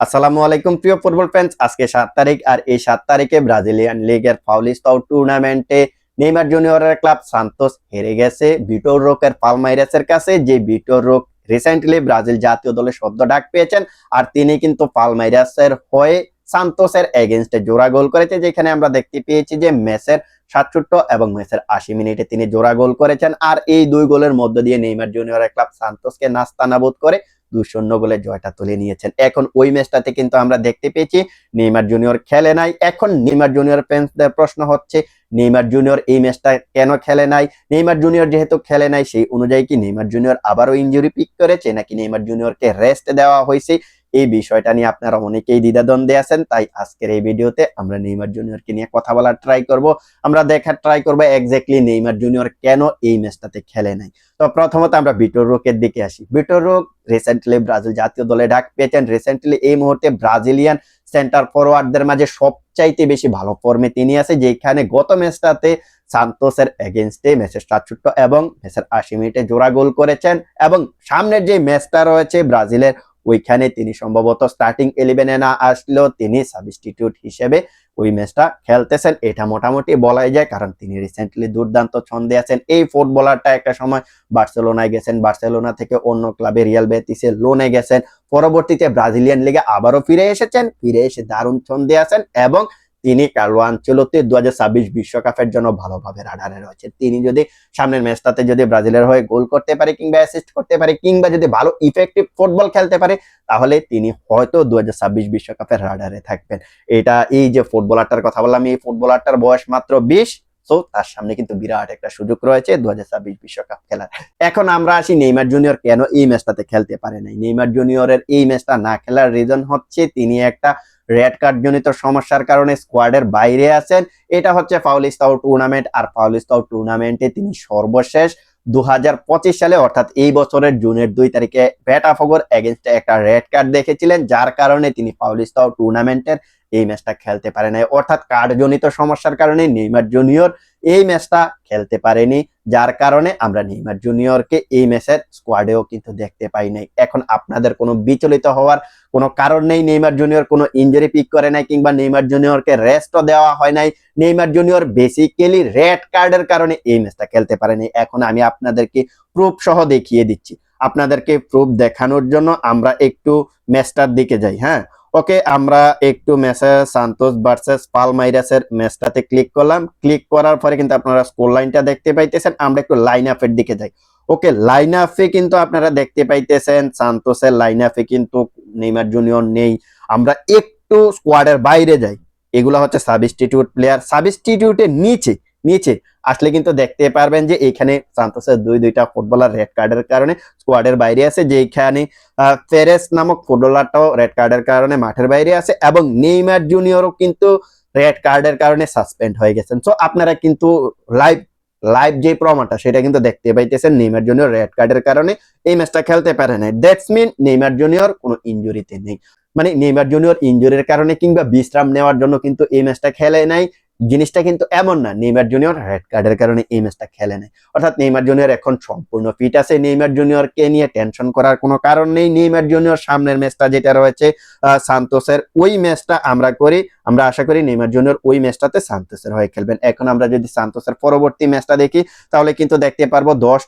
আসসালামু আলাইকুম, প্রিয় ফুটবল ফ্যান্স আজকে সাত তারিখ, আর এই সাত তারিখে ব্রাজিলিয়ান লিগের পাউলিস্তাও টুর্নামেন্টে নেইমার জুনিয়রের ক্লাব সান্তোস হেরে গেছে। বিটোর রোকের পালমাইরাসের কাছে, যে বিটোর রোক রিসেন্টলি ব্রাজিল জাতীয় দলে শব্দ ডাক পেয়েছেন, আর তিনি কিন্তু পালমাইরাসের হয়ে সান্তোসের এগেনস্টে জোড়া গোল করেছে, যেখানে আমরা দেখতে পেয়েছি যে ম্যাচের সাতষট্ট এবং ম্যাচের আশি মিনিটে তিনি জোড়া গোল করেছেন। আর এই দুই গোলের মধ্য দিয়ে নেইমার জুনিয়রের ক্লাব সান্তোসকে নাস্তানাবুদ করে দুই বলে জয়টা তুলে নিয়েছেন। এখন ওই ম্যাচটাতে কিন্তু আমরা দেখতে পেয়েছি নেইমার জুনিয়র খেলে নাই। এখন নেইমার জুনিয়র ফ্যান্সদের প্রশ্ন হচ্ছে, নেইমার জুনিয়র এই ম্যাচটা কেন খেলে নাই? নেইমার জুনিয়র যেহেতু খেলে নাই, সেই অনুযায়ী কি নেইমার জুনিয়র আবারও ইঞ্জুরি পিক করেছে? নাকি নেইমার জুনিয়রকে রেস্ট দেওয়া হয়েছে? এই বিষয়টা নিয়ে আপনারা অনেকেই দ্বিধাদ্বন্দ্বে আছেন, তাই আজকের এই ভিডিওতে আমরা নেইমার জুনিয়রকে নিয়ে কথা বলার ট্রাই করব। আমরা দেখার ট্রাই করব এক্স্যাক্টলি নেইমার জুনিয়র কেন এই ম্যাচটাতে খেলে নাই। তো প্রথমত আমরা বিটোর রোকের দিকে আসি। বিটোর রোক রিসেন্টলি ব্রাজিল জাতীয় দলে ডাক পেয়েছেন। রিসেন্টলি এই মুহূর্তে ব্রাজিলিয়ান সেন্টার ফরওয়ার্ডদের মাঝে সবচাইতে বেশি ভালো ফর্মে তিনি আছে, যেখানে গত ম্যাচটাতে সান্তোসের এগেনস্টে ম্যাচের সাতষট্ট এবং ম্যাচের আশি মিনিটে জোড়া গোল করেছেন এবং সামনের যে ম্যাচটা রয়েছে, ব্রাজিলের ওইখানে তিনি সম্ভবত স্টার্টিং ইলেভেনে না আসলেও তিনি সাবস্টিটিউট হিসেবে ওই ম্যাচটা খেলতেছেন। এটা মোটামুটি বলাই যায় কারণ তিনি রিসেন্টলি দুর্দান্ত ছন্দে আছেন। এই ফুটবলারটা একটা সময় বার্সেলোনায় গেছেন। বার্সেলোনা থেকে অন্য ক্লাবে রিয়াল বেতিসে লোনে গেছেন। পরবর্তীতে ব্রাজিলিয়ান লিগে আবারও ফিরে এসেছেন। ফিরে এসে দারুণ ছন্দে আছেন এবং তিনি কার্লো আঞ্চলতে দু বিশ্বকাপের জন্য ভালোভাবে রাডারে রয়েছে। তিনি যদি সামনের ম্যাচটাতে যদি ব্রাজিলের হয়ে গোল করতে পারে কিংবা অ্যাসিস্ট করতে পারে কিংবা যদি ভালো ইফেক্টিভ ফুটবল খেলতে পারে, তাহলে তিনি হয়তো দু বিশ্বকাপের রাডারে থাকবেন। এটা এই যে ফুটবলারটার কথা বললাম, এই ফুটবলারটার বয়স মাত্র বিশ তো তার সামনে কিন্তু বিরাট একটা সুযোগ রয়েছে দু বিশ্বকাপ খেলার। এখন আমরা আসি নেইমার জুনিয়র, কেন এই ম্যাচটাতে খেলতে পারে নাই? নেইমার জুনিয়রের এই ম্যাচটা না খেলার রিজন হচ্ছে তিনি একটা রেড কার্ড জনিত সমস্যার কারণে স্কোয়াডের বাইরে আছেন। এটা হচ্ছে ফাউলিস্তাও টুর্নামেন্ট আর ফাউলিস্তাও টুর্নামেন্টে তিনি সর্বশেষ দু হাজার পঁচিশ সালে, অর্থাৎ এই বছরের জুনের দুই তারিখে ব্যাটাফগর এগেনস্টে একটা রেড কার্ড দেখেছিলেন, যার কারণে তিনি পাউলিস্তাও টুর্নামেন্টের এই ম্যাচটা খেলতে পারে নাই। অর্থাৎ কার্ডজনিত সমস্যার কারণে নেইমার জুনিয়র এই ম্যাচটা খেলতে পারেনি। যার কারণে আমরা নেইমার জুনিয়রকে এই ম্যাচের স্কোয়াডেও কিন্তু দেখতে পাই নাই। এখন আপনাদের কোনো বিচলিত হওয়ার কোনো কারণ নেই? নেইমার জুনিয়র কোনো ইঞ্জুরি পিক করে নাই কিংবা নেইমার জুনিয়রকে রেস্টও দেওয়া হয় নাই? নেইমার জুনিয়র বেসিক্যালি রেড কার্ডের কারণে এই ম্যাচটা খেলতে পারেনি এখন আমি আপনাদেরকে প্রুফ সহ দেখিয়ে দিচ্ছি। আপনাদেরকে প্রুফ দেখানোর জন্য আমরা একটু ম্যাচটার দিকে যাই হ্যাঁ? ওকে, আমরা একটু ম্যাচে সান্তোস ভার্সেস পালমাইরাসের ম্যাচটাতে ক্লিক করলাম। ক্লিক করার পরে কিন্তু আপনারা স্কোর লাইনটা দেখতে পাইতেছেন। আমরা একটু লাইন আপের দিকে যাই। ওকে লাইন আপে কিন্তু আপনারা দেখতে পাইতেছেন, সান্তোসের লাইন আপে কিন্তু নেইমার জুনিয়র নেই। আমরা একটু স্কোয়াডের বাইরে যাই। এগুলো হচ্ছে সাবস্টিটিউট প্লেয়ার সাবস্টিটিউটের নিচে নিচে আসলে কিন্তু দেখতে পারবেন যে এখানে সান্তোসের দুই দুইটা ফুটবলার রেড কার্ডের কারণে স্কোয়াডের বাইরে আছে যেখানে ফেরেস নামক ফুটবলারটাও রেড কার্ডের কারণে মাঠের বাইরে আছে এবং নেইমার জুনিয়রও কিন্তু রেড কার্ডের কারণে সাসপেন্ড হয়ে গেছেন। সো আপনারা কিন্তু লাইভ লাইভ যে প্রমাণটা সেটা কিন্তু দেখতে পাইতেছেন নেইমার জুনিয়র রেড কার্ডের কারণে। এই ম্যাচটা খেলতে পারে নাই। দ্যাটস মিন নেইমার জুনিয়র কোনো ইনজুরিতে নেই। মানে নেইমার জুনিয়র ইনজুরির কারণে কিংবা বিশ্রাম নেওয়ার জন্য কিন্তু এই ম্যাচটা খেলে নাই। জিনিসটা কিন্তু এমন না। নেইমার জুনিয়র রেড কার্ডের কারণে এই ম্যাচটা খেলে নেয় অর্থাৎ নেইমার জুনিয়র এখন সম্পূর্ণ ফিট আছে। নেইমার জুনিয়রকে নিয়ে টেনশন করার কোনো কারণ নেই। নেইমার জুনিয়র সামনের ম্যাচটা যেটা রয়েছে সান্তোসের ওই ম্যাচটা আমরা করি, আমরা আশা করি নেইমার জুনিয়র ওই ম্যাচটাতে সান্তোসের হয়ে খেলবেন। এখন আমরা যদি সান্তোসের পরবর্তী ম্যাচটা দেখি, তাহলে কিন্তু দেখতে পারব দশ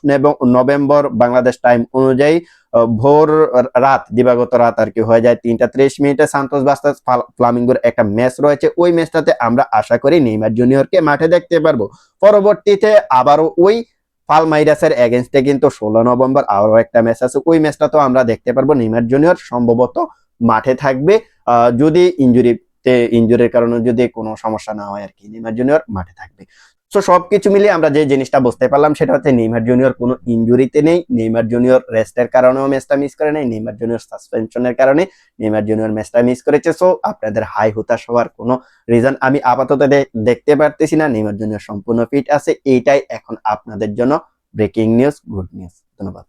নভেম্বর বাংলাদেশ টাইম অনুযায়ী ভোর রাত, দিবাগত রাত আর কি হয়ে যায় তিনটা ত্রিশ মিনিটে সান্তোস বাস্তাস ফ্লামিঙ্গোর একটা ম্যাচ রয়েছে। ওই ম্যাচটাতে আমরা আশা করি নেইমার জুনিয়রকে মাঠে দেখতে পারব। পরবর্তীতে আবারও ওই পালমাইরাসের এগেনস্টে কিন্তু ষোলো নভেম্বর আরও একটা ম্যাচ আছে। ওই ম্যাচটা তো আমরা দেখতে পারব নেইমার জুনিয়র সম্ভবত মাঠে থাকবে। যদি ইঞ্জুরিতে ইঞ্জুরির কারণে যদি কোনো সমস্যা না হয় আর কি, নেইমার জুনিয়র মাঠে থাকবে। সো সবকিছু মিলিয়ে আমরা যে জিনিসটা বুঝতে পারলাম, সেটা হচ্ছে নেইমার জুনিয়র কোনো ইঞ্জুরিতে নেই। নেইমার জুনিয়র রেস্টের কারণেও ম্যাচটা মিস করে নেই। নেইমার জুনিয়র সাসপেনশনের কারণে নেইমার জুনিয়র ম্যাচটা মিস করেছে। সো আপনাদের হাই হতাশ হওয়ার কোনো রিজন আমি আপাতত দেখতে পারতেছি না। নেইমার জুনিয়র সম্পূর্ণ ফিট আছে। এইটাই এখন আপনাদের জন্য ব্রেকিং নিউজ গুড নিউজ ধন্যবাদ।